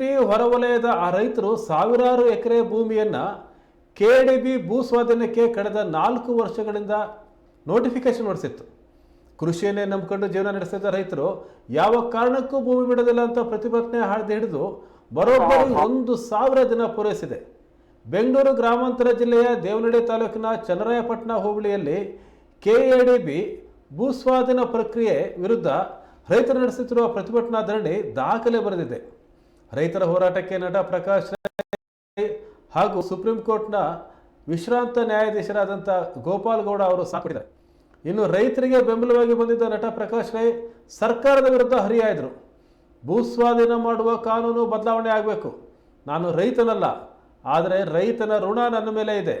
City ಹೊರವಲಯದ ಆ ರೈತರು ಸಾವಿರಾರು ಎಕರೆ ಭೂಮಿಯನ್ನ ಬಿ ಭೂ ಸ್ವಾಧೀನಕ್ಕೆ ಕಳೆದ ನಾಲ್ಕು ವರ್ಷಗಳಿಂದ ನೋಟಿಫಿಕೇಶನ್ ಹೊಡಿಸಿತ್ತು. ಕೃಷಿಯನ್ನೇ ನಂಬಿಕೊಂಡು ಜೀವನ ನಡೆಸಿದ ರೈತರು ಯಾವ ಕಾರಣಕ್ಕೂ ಭೂಮಿ ಬಿಡೋದಿಲ್ಲ ಅಂತ ಪ್ರತಿಭಟನೆ ಹಾಡ್ದು ಹಿಡಿದು ಬರೋಬ್ಬರಿ ಒಂದು ಸಾವಿರ ದಿನ ಪೂರೈಸಿದೆ. ಬೆಂಗಳೂರು ಗ್ರಾಮಾಂತರ ಜಿಲ್ಲೆಯ ದೇವನಹಳ್ಳಿ ತಾಲೂಕಿನ ಚನ್ನರಾಯಪಟ್ಟಣ ಹೋಬಳಿಯಲ್ಲಿ ಕೆಎಡಿಬಿ ಭೂಸ್ವಾಧೀನ ಪ್ರಕ್ರಿಯೆ ವಿರುದ್ಧ ರೈತರು ನಡೆಸುತ್ತಿರುವ ಪ್ರತಿಭಟನಾ ಧರಣಿ ದಾಖಲೆ ಬರೆದಿದೆ. ರೈತರ ಹೋರಾಟಕ್ಕೆ ನಟ ಪ್ರಕಾಶ್ ರೈ ಹಾಗೂ ಸುಪ್ರೀಂ ಕೋರ್ಟ್ನ ವಿಶ್ರಾಂತ ನ್ಯಾಯಾಧೀಶರಾದಂಥ ಗೋಪಾಲ್ ಗೌಡ ಅವರು ಸಾಕಿದ್ದಾರೆ ಇನ್ನು ರೈತರಿಗೆ ಬೆಂಬಲವಾಗಿ ಬಂದಿದ್ದ ನಟ ಪ್ರಕಾಶ್ ರೈ ಸರ್ಕಾರದ ವಿರುದ್ಧ ಹರಿಯಾಯಿದರು. ಭೂಸ್ವಾಧೀನ ಮಾಡುವ ಕಾನೂನು ಬದಲಾವಣೆ ಆಗಬೇಕು. ನಾನು ರೈತನಲ್ಲ, ಆದರೆ ರೈತನ ಋಣ ನನ್ನ ಮೇಲೆ ಇದೆ.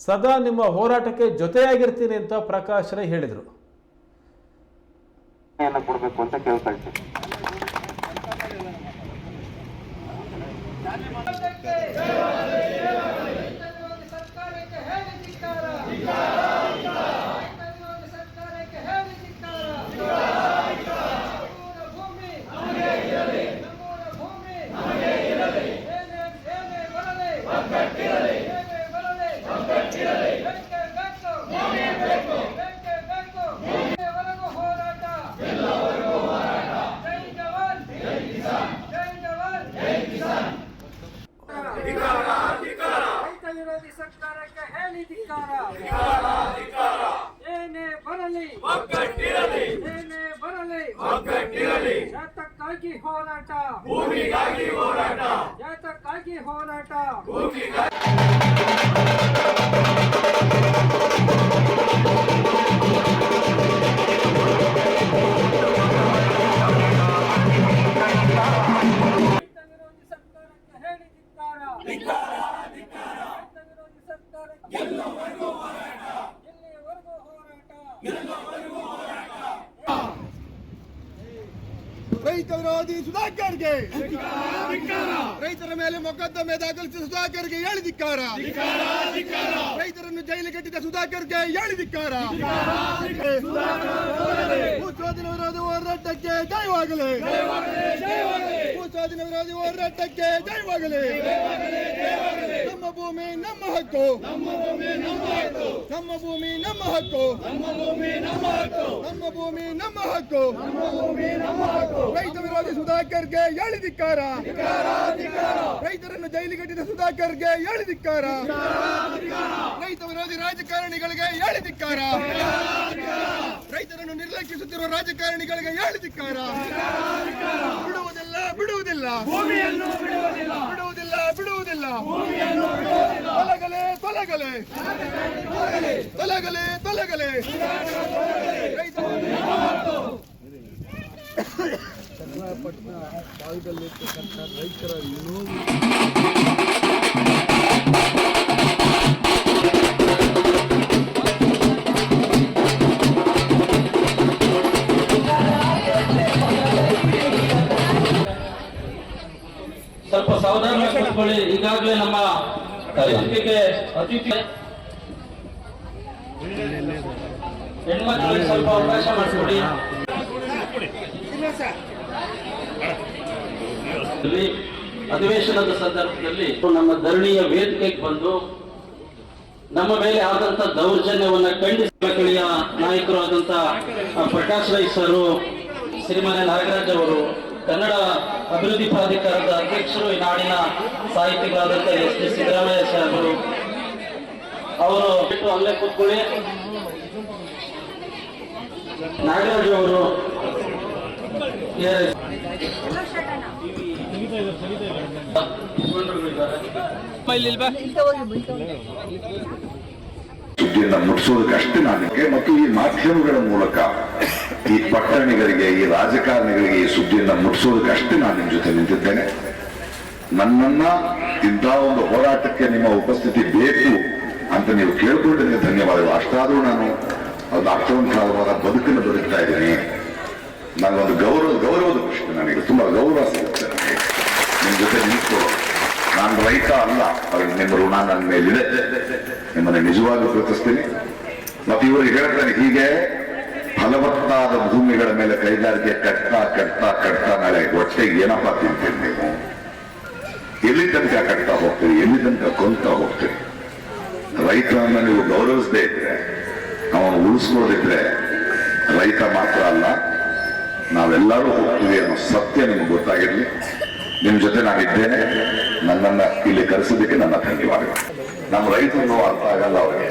ಸದಾ ನಿಮ್ಮ ಹೋರಾಟಕ್ಕೆ ಜೊತೆಯಾಗಿರ್ತೀನಿ ಅಂತ ಪ್ರಕಾಶ್ ರೈ ಹೇಳಿದರು. ಕೊಡಬೇಕು ಅಂತ ಕೇಳ್ತಾ జై ಹೋರಾಟ. ಭೂಮಿಗಾಗಿ ಹೋರಾಟ. ರೈತ ರೈತ ವಿರೋಧಿ ಸುಧಾಕರ್ಗೆ. ರೈತರ ಮೇಲೆ ಮೊಕದ್ದಮೆ ದಾಖಲಿಸಿದ ಸುಧಾಕರ್ಗೆ ಹೇಳಿದಿಕ್ಕಾರ ರೈತರನ್ನು ಜೈಲು ಕಟ್ಟಿದ ಸುಧಾಕರ್ಗೆ ಹೇಳಿದಿಕ್ಕಾರ ಭೂಸ್ವಾಧೀನ ವಿರೋಧಿ ಹೋರಾಟಕ್ಕೆ ಜಯವಾಗಲಿ. ಭೂಸ್ವಾಧೀನ ವಿರೋಧಿ ಹೋರಾಟಕ್ಕೆ ಜಯವಾಗಲಿ. ನಮ್ಮ ಭೂಮಿ ನಮ್ಮ ಹಕ್ಕು. ನಮ್ಮ ಭೂಮಿ ನಮ್ಮ ಹಕ್ಕು. ನಮ್ಮ ಭೂಮಿ ನಮ್ಮ ಹಕ್ಕು. ನಮ್ಮ ಭೂಮಿ ವಿರೋಧಿ ಸುಧಾಕರ್ಗೆ ಹೇಳಿದಿಕ್ಕಾರ ರೈತರನ್ನು ಜೈಲಿಗಟ್ಟಿದ ಸುಧಾಕರ್ಗೆ ಹೇಳಿದಿಕ್ಕಾರ ರೈತ ವಿರೋಧಿ ರಾಜಕಾರಣಿಗಳಿಗೆ ಹೇಳಿದಿಕ್ಕಾರ ರೈತರನ್ನು ನಿರ್ಲಕ್ಷಿಸುತ್ತಿರುವ ರಾಜಕಾರಣಿಗಳಿಗೆ ಹೇಳಿದಿಕ್ಕಾರ ಬಿಡುವುದಿಲ್ಲ ಬಿಡುವುದಿಲ್ಲ. ಬಿಡುವುದಿಲ್ಲ ಬಿಡುವುದಿಲ್ಲ. ತೊಲಗಲೆ ತೊಲಗಲೆ. ತೊಲಗಲೆ ತೊಲಗಲೆ. ರೈತ ಸ್ವಲ್ಪ ಸಾವಧಾನ ಕೂತ್ಕೊಳ್ಳಿ ಈಗಾಗಲೇ ನಮ್ಮ ವೇದಿಕೆಗೆ ಅತಿಥಿ ಹೆಣ್ಮಕ್ಳಿಗೆ ಸ್ವಲ್ಪ ಅವಕಾಶ ಮಾಡಿಕೊಡಿ. ಅಧಿವೇಶನದ ಸಂದರ್ಭದಲ್ಲಿ ನಮ್ಮ ಧರಣಿಯ ವೇದಿಕೆಗೆ ಬಂದು ನಮ್ಮ ಮೇಲೆ ಆದಂತ ದೌರ್ಜನ್ಯವನ್ನು ಖಂಡಿಸುವ ಕಳಿಯ ನಾಯಕರು ಆದಂತ ಪ್ರಕಾಶ್ ರೈ ಸರು, ಶ್ರೀಮನೆ ನಾಗರಾಜ್ ಅವರು, ಕನ್ನಡ ಅಭಿವೃದ್ಧಿ ಪ್ರಾಧಿಕಾರದ ಅಧ್ಯಕ್ಷರು, ಈ ನಾಡಿನ ಸಾಹಿತಿಗಳಾದಂತ ಎಸ್ ಡಿ ಸಿದ್ದರಾಮಯ್ಯ ಸರ್ ಅವರು ಬಿಟ್ಟು ಅಲ್ಲೇ ಕೂತ್ಕೊಳ್ಳಿ. ನಾಗರಾಜ್ ಅವರು ಸುದ್ದಿಯನ್ನ ಮುಟ್ಟಿಸೋದಕ್ಕಷ್ಟೇ ನಾನು ಮತ್ತು ಈ ಮಾಧ್ಯಮಗಳ ಮೂಲಕ ಈ ಪಟ್ಟಣಿಗಳಿಗೆ, ಈ ರಾಜಕಾರಣಿಗಳಿಗೆ ಈ ಸುದ್ದಿಯನ್ನು ಮುಟ್ಟಿಸೋದಕ್ಕಷ್ಟೇ ನಾನು ನಿಮ್ಮ ಜೊತೆ ನಿಂತಿದ್ದೇನೆ. ನನ್ನನ್ನ ಇಂಥ ಒಂದು ಹೋರಾಟಕ್ಕೆ ನಿಮ್ಮ ಉಪಸ್ಥಿತಿ ಬೇಕು ಅಂತ ನೀವು ಕೇಳಿಕೊಂಡಿದ್ದೆ ಧನ್ಯವಾದಗಳು. ಅಷ್ಟಾದರೂ ನಾನು ಒಂದು ಅರ್ಥವಂತವಾದ ಬದುಕನ್ನು ಬದುಕ್ತಾ ಇದ್ದೀನಿ. ನನಗೊಂದು ಗೌರವ, ಗೌರವದ ಪ್ರಶ್ನೆ ನನಗೆ. ತುಂಬಾ ಗೌರವ ಸಿಗುತ್ತೆ ನನಗೆ. ನಿಮ್ಮ ಜೊತೆ ನಿಂತು ನಾನು ರೈತ ಅಲ್ಲ ಅವ್ರಿಗೆ ನಿಮ್ಮ ಋಣ ನನ್ನ ಮೇಲಿದೆ. ನಿಮ್ಮನ್ನು ನಿಜವಾಗ್ಲೂ ಗುರುತಿಸ್ತೀನಿ ಮತ್ತೆ ಇವರು ಹೇಳ್ತಾರೆ ಹೀಗೆ ಫಲವತ್ತಾದ ಭೂಮಿಗಳ ಮೇಲೆ ಕೈಗಾರಿಕೆ ಕಟ್ತಾ ಕಟ್ತಾ ಕಟ್ತಾ ನಾಳೆ ಹೊಟ್ಟೆಗೆ ಏನಪ್ಪ ತಿಂತೀರಿ ನೀವು? ಎಲ್ಲಿ ತನಕ ಕಟ್ತಾ ಹೋಗ್ತೀರಿ? ಎಲ್ಲಿ ತನಕ ಕೊಂತ ಹೋಗ್ತೀರಿ? ರೈತನನ್ನು ನೀವು ಗೌರವಿಸದೇ ಇದ್ರೆ ಅವನು ಉಳಿಸ್ಕೊಳ್ಳೋದಿದ್ರೆ ರೈತ ಮಾತ್ರ ಅಲ್ಲ ನಾವೆಲ್ಲರೂ ಹೋಗ್ತೀವಿ ಅನ್ನೋ ಸತ್ಯ ನಿಮ್ಗೆ ಗೊತ್ತಾಗಿರ್ಲಿ. ನಿಮ್ ಜೊತೆ ನಾನಿದ್ದೇನೆ. ನನ್ನನ್ನ ಇಲ್ಲಿ ಕರೆಸೋದಕ್ಕೆ ನನ್ನ ಧನ್ಯವಾದಗಳು. ನಮ್ಮ ರೈತರು ಅರ್ಥ ಆಗಲ್ಲ ಅವ್ರಿಗೆ.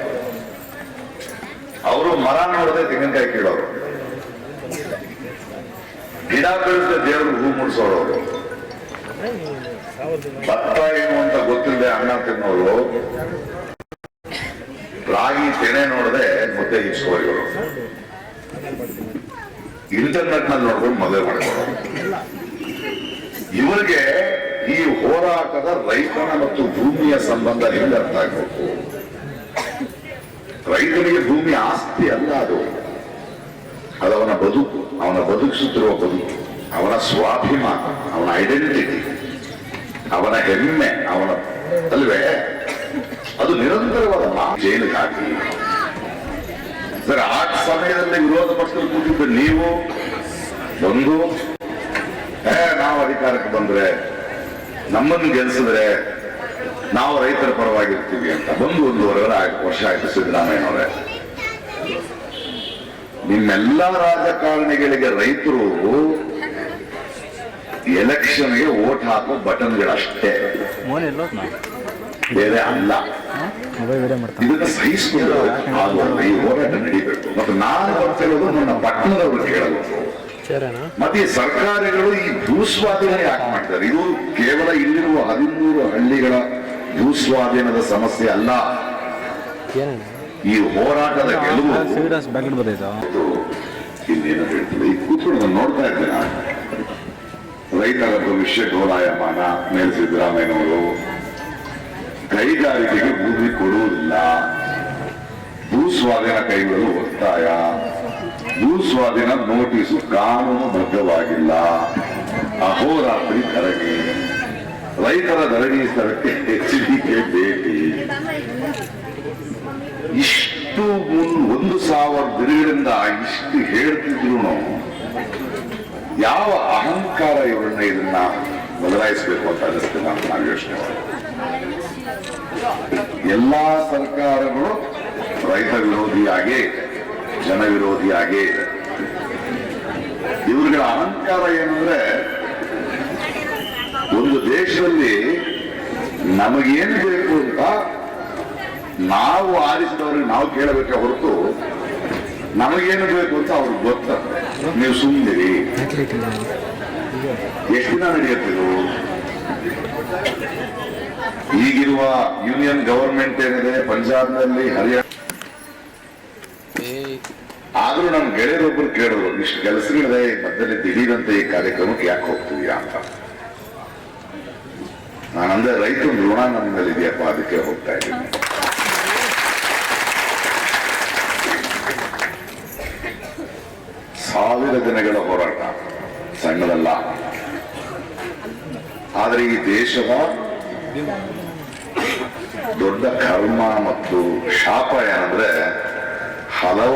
ಅವರು ಮರ ನೋಡದೆ ತೆಂಗಿನಕಾಯಿ ಕೇಳೋರು. ಗಿಡ ಬೆಳೆದ ದೇವರು ಹೂ ಮುಡಿಸೋರು. ಭತ್ತ ಏನು ಅಂತ ಗೊತ್ತಿಲ್ಲದೆ ಅಣ್ಣ ತಿನ್ನೋರು. ರಾಗಿ ತೆನೆ ನೋಡದೆ ಮುದ್ದೆ ಇಸ್ಕೋರು ಇಂಟರ್ನೆಟ್ನಲ್ಲಿ ನೋಡ್ಕೊಂಡು ಮದುವೆ ಮಾಡ್ಕೊಳ್ಳೋದು ಇವರಿಗೆ ಈ ಹೋರಾಟದ ರೈತನ ಮತ್ತು ಭೂಮಿಯ ಸಂಬಂಧ ಹೆಂಗೆ ಅರ್ಥ ಆಗ್ಬೇಕು? ರೈತನಿಗೆ ಭೂಮಿ ಆಸ್ತಿ ಅಲ್ಲ ಅದು. ಅದವನ ಬದುಕು, ಅವನ ಬದುಕಿಸುತ್ತಿರುವ ಬದುಕು, ಅವನ ಸ್ವಾಭಿಮಾನ, ಅವನ ಐಡೆಂಟಿಟಿ ಅವನ ಹೆಮ್ಮೆ, ಅವನ ಅಲ್ವೇ? ಅದು ನಿರಂತರವಾದ ಜೈಲಿಗೆ ಹಾಕಿ. ಸರ್, ಆ ಸಮಯದಲ್ಲಿ ವಿರೋಧ ಪಕ್ಷದಲ್ಲಿ ಕೂತಿದ್ದ ನೀವು ಬಂದು ನಾವು ಅಧಿಕಾರಕ್ಕೆ ಬಂದ್ರೆ, ನಮ್ಮನ್ನು ಗೆಲ್ಸಿದ್ರೆ ನಾವು ರೈತರ ಪರವಾಗಿರ್ತೀವಿ ಅಂತ ಬಂದು ಒಂದೂವರೆ ವರ್ಷ ಆಯ್ತು ಸಿದ್ದರಾಮಯ್ಯನವರೇ. ನಿಮ್ಮೆಲ್ಲ ರಾಜಕಾರಣಿಗಳಿಗೆ ರೈತರು ಎಲೆಕ್ಷನ್ಗೆ ವೋಟ್ ಹಾಕೋ ಬಟನ್ಗಳಷ್ಟೇ. ಬೇರೆ ಅಲ್ಲ. ಇದನ್ನ ಸಹಿಸಿಕೊಂಡು ಅದು ಈ ಹೋರಾಟ ನಡೀಬೇಕು. ಮತ್ತು ನಾನು ಬರ್ತಿರೋದು ನನ್ನ ಪಟ್ಟಣದವರು ಕೇಳಲು ಮತ್ತೆ ಈ ಸರ್ಕಾರಗಳು ಈ ಭೂಸ್ವಾಧೀನ ಯಾಕೆ ಮಾಡ್ತಾರೆ? ಇದು ಕೇವಲ ಇಲ್ಲಿರುವ ಹದಿಮೂರು ಹಳ್ಳಿಗಳ ಭೂಸ್ವಾಧೀನದ ಸಮಸ್ಯೆ ಅಲ್ಲ. ಈ ಹೋರಾಟದ ಗೆಲುವು ಇನ್ನೇನು ಹೇಳ್ತದೆ ಈ ಕೂತ್ಕೊಂಡು ನಾನು ನೋಡ್ತಾ ಇದ್ದೇನೆ. ರೈತರ ಭವಿಷ್ಯ ಗೋಲಾಯಮಾನ ಮೇಲೆ ಸಿದ್ದರಾಮಯ್ಯನವರು ಕೈಗಾರಿಕೆಗೆ ಭೂಮಿ ಕೊಡುವುದಿಲ್ಲ. ಭೂಸ್ವಾಧೀನ ಕೈಗಳು ಒತ್ತಾಯ. ಭೂಸ್ವಾಧೀನ ನೋಟಿಸು ಕಾನೂನು ಬದ್ಧವಾಗಿಲ್ಲ. ಅಹೋರಾತ್ರಿ ಧರಣಿ ರೈತರ ಧರಣಿ ಸ್ಥಳಕ್ಕೆ ಎಚ್ ಭೇಟಿ. ಇಷ್ಟು ಒಂದು ಸಾವಿರ ದಿನಗಳಿಂದ ಇಷ್ಟು ಹೇಳ್ತಿದ್ರು ಯಾವ ಅಹಂಕಾರ ಇವರನ್ನ ಇದನ್ನ ಬದಲಾಯಿಸಬೇಕು ಅಂತ ಅನಿಸ್ತಿಲ್ಲ ನಾನು ಯೋಚನೆ ಎಲ್ಲಾ ಸರ್ಕಾರಗಳು ರೈತ ವಿರೋಧಿಯಾಗೇ ಜನ ವಿರೋಧಿಯಾಗೇ. ಇದೆ ಇವ್ರುಗಳ ಅಹಂಕಾರ ಏನಂದ್ರೆ ಒಂದು ದೇಶದಲ್ಲಿ ನಮಗೇನು ಬೇಕು ಅಂತ ನಾವು ಆರಿಸಿದವ್ರಿಗೆ ನಾವು ಕೇಳಬೇಕೆ ಹೊರತು ನಮಗೇನು ಬೇಕು ಅಂತ ಅವ್ರಿಗೆ ಗೊತ್ತ ನೀವು ಸುಮ್ಮನಿರಿ ಎಷ್ಟು ದಿನ ನಡೆಯುತ್ತಿದ್ದು ಈಗಿರುವ ಯೂನಿಯನ್ ಗವರ್ಮೆಂಟ್ ಏನಿದೆ ಪಂಜಾಬ್ನಲ್ಲಿ ಹರಿಯಾಣ ಆದ್ರೂ ನಮ್ ಗೆಳೆಯರೊಬ್ಬರು ಕೇಳಿದ್ರು ಇಷ್ಟು ಕೆಲಸಗಳಿದೆ ಮಧ್ಯದಲ್ಲಿ ದಿಢೀರಂತೆ ಈ ಕಾರ್ಯಕ್ರಮಕ್ಕೆ ಯಾಕೆ ಹೋಗ್ತೀವಿ ಅಂತ. ನಾನಂದ್ರೆ ರೈತ ಋಣ ನನ್ನ ಮೇಲೆ ಇದೆಯಪ್ಪ ಅದಕ್ಕೆ ಹೋಗ್ತಾ ಇದ್ದೀನಿ. ಸಾವಿರ ದಿನಗಳ ಹೋರಾಟ ಸಣ್ಣದಲ್ಲ ಆದ್ರೆ ಈ ದೇಶದ ದೊಡ್ಡ ಕರ್ಮ ಮತ್ತು ಶಾಪ ಏನಂದ್ರೆ ಹಲವು